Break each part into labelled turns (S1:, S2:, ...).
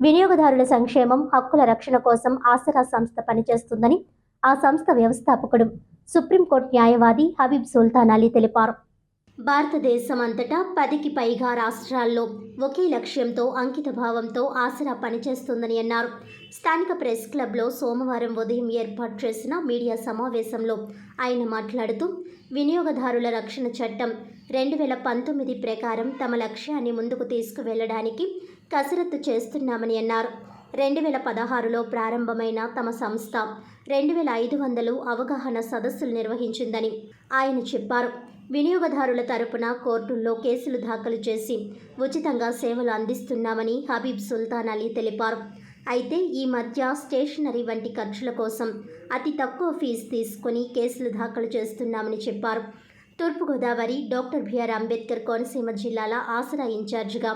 S1: వినియోగదారుల సంక్షేమం హక్కుల రక్షణ కోసం ఆసరా సంస్థ పనిచేస్తుందని ఆ సంస్థ వ్యవస్థాపకుడు సుప్రీంకోర్టు న్యాయవాది హబీబ్ సుల్తాన్ అలీ తెలిపారు. భారతదేశం అంతటా పదికి పైగా రాష్ట్రాల్లో ఒకే లక్ష్యంతో అంకితభావంతో ఆసరా పనిచేస్తుందని అన్నారు. స్థానిక ప్రెస్ క్లబ్లో సోమవారం ఉదయం ఏర్పాటు చేసిన మీడియా సమావేశంలో ఆయన మాట్లాడుతూ వినియోగదారుల రక్షణ చట్టం రెండు వేల పంతొమ్మిది ప్రకారం తమ లక్ష్యాన్ని ముందుకు తీసుకువెళ్ళడానికి కసరత్తు చేస్తున్నామని అన్నారు. రెండు వేల పదహారులో ప్రారంభమైన తమ సంస్థ రెండు వేల ఐదు వందలు అవగాహన సదస్సులు నిర్వహించిందని ఆయన చెప్పారు. వినియోగదారుల తరపున కోర్టుల్లో కేసులు దాఖలు చేసి ఉచితంగా సేవలు అందిస్తున్నామని హబీబ్ సుల్తాన్ అలీ తెలిపారు. అయితే ఈ మధ్య స్టేషనరీ వంటి ఖర్చుల కోసం అతి తక్కువ ఫీజు తీసుకుని కేసులు దాఖలు చేస్తున్నామని చెప్పారు. తూర్పుగోదావరి డాక్టర్ బిఆర్ అంబేద్కర్ కోనసీమ జిల్లాల ఆసరా ఇన్ఛార్జిగా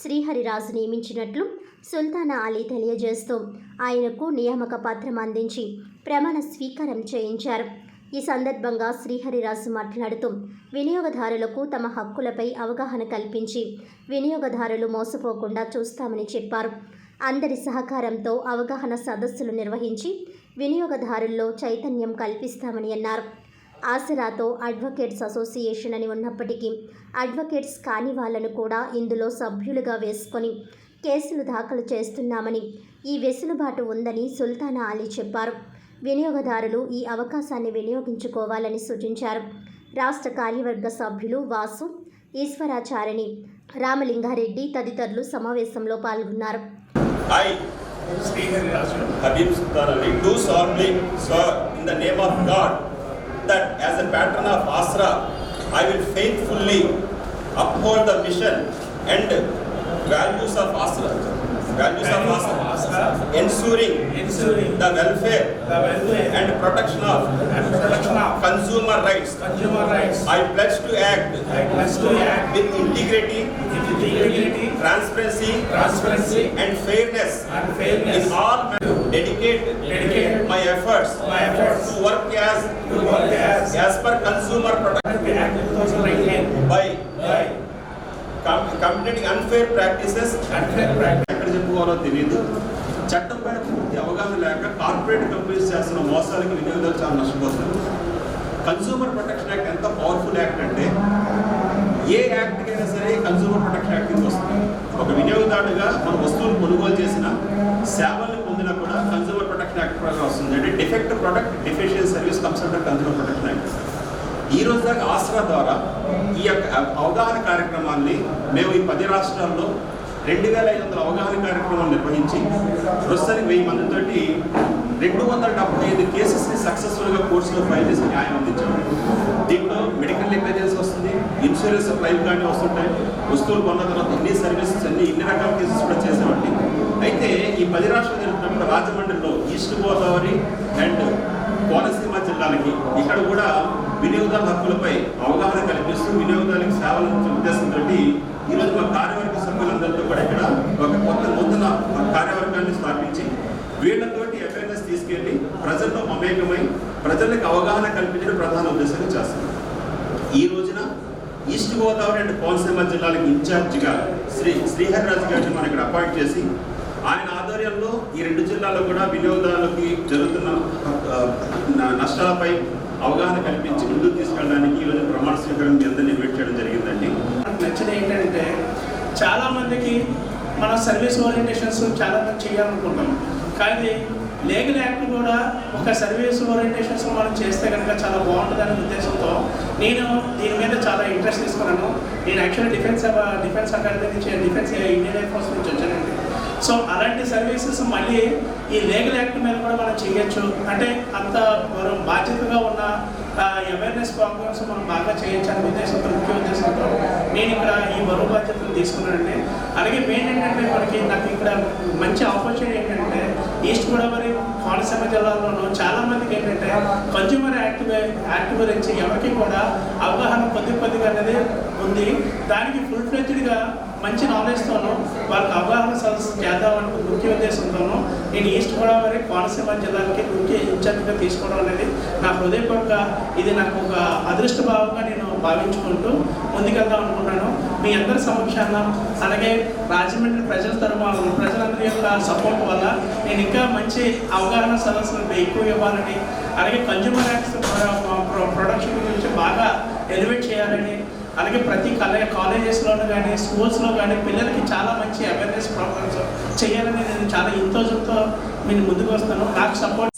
S1: శ్రీహరిరాజు నియమించినట్లు సుల్తానా అలీ తెలియజేస్తూ ఆయనకు నియామక పత్రం అందించి ప్రమాణ స్వీకారం చేయించారు. ఈ సందర్భంగా శ్రీహరిరాజు మాట్లాడుతూ వినియోగదారులకు తమ హక్కులపై అవగాహన కల్పించి వినియోగదారులు మోసపోకుండా చూస్తామని చెప్పారు. అందరి సహకారంతో అవగాహన సదస్సులు నిర్వహించి వినియోగదారుల్లో చైతన్యం కల్పిస్తామని అన్నారు. ఆసరాతో అడ్వకేట్స్ అసోసియేషన్ అని ఉన్నప్పటికీ అడ్వకేట్స్ కాని వాళ్ళను కూడా ఇందులో సభ్యులుగా వేసుకొని కేసులు దాఖలు చేస్తున్నామని ఈ వెసులుబాటు ఉందని సుల్తానా అలీ చెప్పారు. వినియోగదారులు ఈ అవకాశాన్ని వినియోగించుకోవాలని సూచించారు. రాష్ట్ర కార్యవర్గ సభ్యులు వాసు ఈశ్వరాచారిణి రామలింగారెడ్డి తదితరులు సమావేశంలో పాల్గొన్నారు.
S2: Values of Asra. Values of Asra. Ensuring
S3: ensuring
S2: the welfare
S3: the welfare
S2: and protection of
S3: and protection of
S2: consumer rights.
S3: consumer rights.
S2: I pledge to act
S3: I pledge to act
S2: with integrity,
S3: with integrity,
S2: transparency,
S3: transparency,
S2: and fairness
S3: and fairness.
S2: in all matters. Dedicate
S3: Dedicate
S2: my efforts
S3: my efforts
S2: to work as
S3: to work as
S2: as per consumer protection
S3: Act 2019
S2: by
S3: by
S2: com- combating unfair practices
S3: unfair practice.
S2: చెప్పుకోవాలో తెలియదు చట్టంపై పూర్తి అవగాహన లేక corporate companies చేస్తున్న మోసాలకి వినియోగదారులు చాలా నష్టపోతున్నారు. Consumer protection act ఎంత పవర్ఫుల్ యాక్ట్ అంటే ఏ యాక్ట్కైనా సరే కన్సూమర్ ప్రొటెక్షన్ యాక్ట్ కింద వస్తుంది. ఒక వినియోగదారుడుగా మన వస్తువులు కొనుగోలు చేసిన సేవల్ని పొందినా కూడా కన్సూమర్ ప్రొటెక్షన్ యాక్ట్ ప్రకారం వస్తుంది. అంటే defect product deficient service comes under consumer protection act ఈ రోజు దాకా ఆసరా ద్వారా ఈ యొక్క అవగాహన కార్యక్రమాన్ని మేము ఈ పది రాష్ట్రాల్లో రెండు వేల ఐదు వందల అవగాహన కార్యక్రమం నిర్వహించి ప్రస్తుతానికి వెయ్యి మందితోటి రెండు వందల డెబ్బై ఐదు కేసెస్ని సక్సెస్ఫుల్గా కోర్సులో ఫైల్ చేసి న్యాయం అందించాము దీంట్లో మెడికల్ నెగ్లిజెన్స్ వస్తుంది ఇన్సూరెన్స్ క్లైమ్ కానీ వస్తుంటాయి వస్తువులు కొన్న తర్వాత అన్ని సర్వీసెస్ అన్ని ఇన్ని రకాల కేసెస్ కూడా చేసామండి అయితే ఈ పది రాష్ట్రాలు జరుగుతున్నప్పుడు రాజమండ్రిలో ఈస్ట్ గోదావరి అండ్ కోనసీమ జిల్లాలకి ఇక్కడ కూడా వినియోగదారుల హక్కులపై అవగాహన కల్పిస్తూ వినియోగదారులకు సేవలు ఉద్దేశంతో ఈరోజు మా కార్యవర్గ సభ్యులందరితో కూడా ఇక్కడ ఒక మమేకమై ప్రజలకు అవగాహన కల్పించడం ప్రధాన ఉద్దేశంగా చేస్తున్నారు ఈ రోజున ఈస్ట్ గోదావరి అండ్ కోనసీమ జిల్లాలకు ఇన్ఛార్జిగా శ్రీ శ్రీహరిరాజు గారిని మనం ఇక్కడ అపాయింట్ చేసి ఆయన ఆధ్వర్యంలో ఈ రెండు జిల్లాల్లో కూడా వినియోగదారులకి జరుగుతున్న నష్టాలపై అవగాహన కల్పించి ముందుకు తీసుకెళ్ళడానికి ఈరోజు ప్రమాణ స్వీకారం మీ అందరినీ చేయడం జరిగిందండి.
S3: నాకు నచ్చింది ఏంటంటే చాలామందికి మన సర్వీస్ ఓరియంటేషన్స్ చాలా మంది చేయాలనుకుంటాం కానీ లీగల్ యాక్ట్ కూడా ఒక సర్వీస్ ఓరియంటేషన్స్ మనం చేస్తే కనుక చాలా బాగుంటుందనే ఉద్దేశంతో నేను దీని మీద చాలా ఇంట్రెస్ట్ తీసుకున్నాను. నేను యాక్చువల్లీ డిఫెన్స్ డిఫెన్స్ అకాడమీ నుంచి డిఫెన్స్ ఇండియన్ ఎయిర్ ఫోర్స్ నుంచి వచ్చానండి. సో అలాంటి సర్వీసెస్ మళ్ళీ ఈ లీగల్ యాక్ట్ మీద కూడా మనం చేయొచ్చు. అంటే అంత మనం బాధ్యతగా ఉన్న అవేర్నెస్ ప్రోగ్రామ్స్ మనం బాగా చేయొచ్చు ఉద్దేశంతో ముఖ్య ఉద్దేశంతో నేను ఇక్కడ ఈ బరువు బాధ్యతలు తీసుకున్నానండి. అలాగే మెయిన్ ఏంటంటే మనకి నాకు ఇక్కడ మంచి ఆపర్చునిటీ ఏంటంటే ఈస్ట్ గోదావరి కోనసీమ జిల్లాలోనూ చాలా మందికి ఏంటంటే కన్జ్యూమర్ యాక్ట్ యాక్ట్ గురించి ఎవరికి కూడా అవగాహన కొద్ది కొద్దిగా అనేది ఉంది. దానికి ఫుల్ ఫ్లెడ్జ్డ్గా మంచి నాలెడ్జ్తోనూ వాళ్ళకి అవగాహన సదస్సు చేద్దామని ముఖ్య ఉద్దేశంతోనూ నేను ఈస్ట్ గోదావరి కోనసీమ జిల్లాకి ముఖ్య ఇన్ఛార్జ్గా తీసుకోవడం అనేది నా హృదయపూర్వక ఇది నాకు ఒక అదృష్ట భావంగా నేను భావించుకుంటూ ముందుకెళ్దాం అనుకుంటున్నాను. మీ అందరి సమక్షాన అలాగే రాజమండ్రి ప్రజల తరఫున ప్రజలందరి యొక్క సపోర్ట్ వల్ల నేను ఇంకా మంచి అవగాహన సదస్సులు ఎక్కువ ఇవ్వాలని అలాగే కన్జ్యూమర్ యాక్ట్స్ ప్రొడక్షన్ గురించి బాగా ఎలివేట్ చేయాలని అలాగే ప్రతి కలే కాలేజెస్లోనూ కానీ స్కూల్స్లో కానీ పిల్లలకి చాలా మంచి అవేర్నెస్ ప్రోగ్రామ్స్ చేయాలని నేను చాలా ఇంతోజంతో నేను ముందుకు వస్తాను. నాకు సపోర్ట్